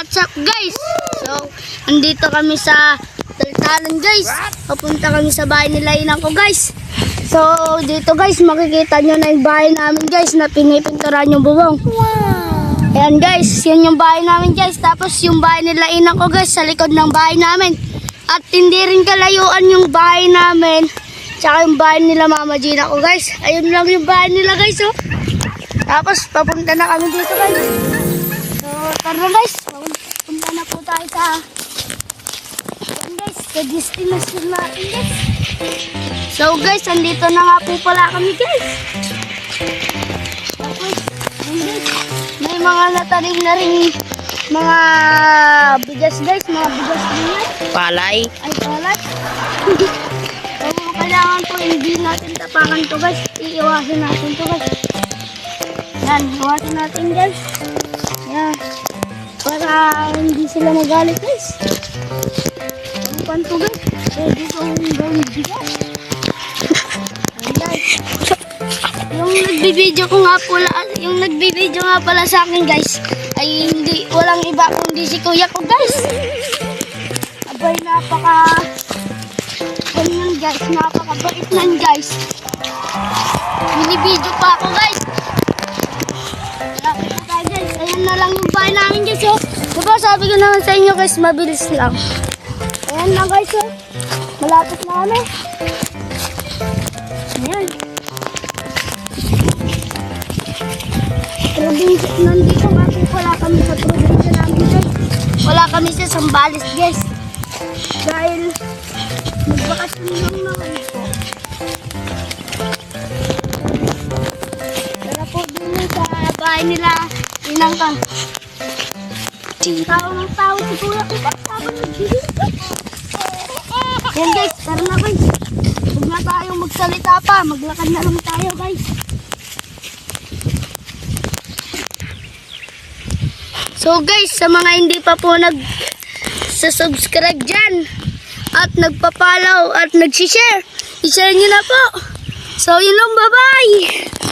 what's up guys? So, andito kami sa Taltalan guys. Papunta kami sa bahay nila inang ko guys. So, dito guys, makikita nyo na yung bahay namin guys na pinipinturan yung bubong. Wow! Ayan guys, yan yung bahay namin guys. Tapos yung bahay nila inang ko guys sa likod ng bahay namin. At hindi rin kalayuan yung bahay namin. Tsaka yung bahay nila Mama Gina ko guys. Ayun lang yung bahay nila guys oh. Tapos papunta na kami dito guys. So, tara guys. Tayo sa Ayan, guys, sa destination natin guys. So guys, andito na nga po pala kami guys. Tapos, guys, may mga natanim na rin mga bigas guys, mga bigas din yan. Palay. Ay, palat. so, kailangan po hindi natin tapakan to guys. Iiwasan natin to guys. Yan, iwasan natin guys. Para hindi sila magalit guys. Ang panto guys. Pwede kong gawin bigas. Yung nagbibideo ko nga pala, yung nagbibideo nga pala sa akin guys, ay hindi, walang iba kundi si kuya ko guys. Abay, napaka... Ganyan guys, napakabait nan guys. Binibidyo pa ako guys. Ayan na lang yung bahay namin guys oh. Diba sabi ko naman sa inyo guys, mabilis lang. Ayan na guys oh. Malapit na kami. Ayan. Probinsya, nandito po pala kami sa probinsya namin guys. Wala kami sa Sambales guys. Dahil magbakasyon lang naman po. Tara po din sa bahay nila. Inang ko. Yan guys, tara na guys. Huwag na tayong magsalita pa. Maglakad na lang tayo guys. So guys, sa mga hindi pa po nag sa subscribe dyan at nagpa-follow at nag-share, i-share nyo na po. So yun lang, bye-bye!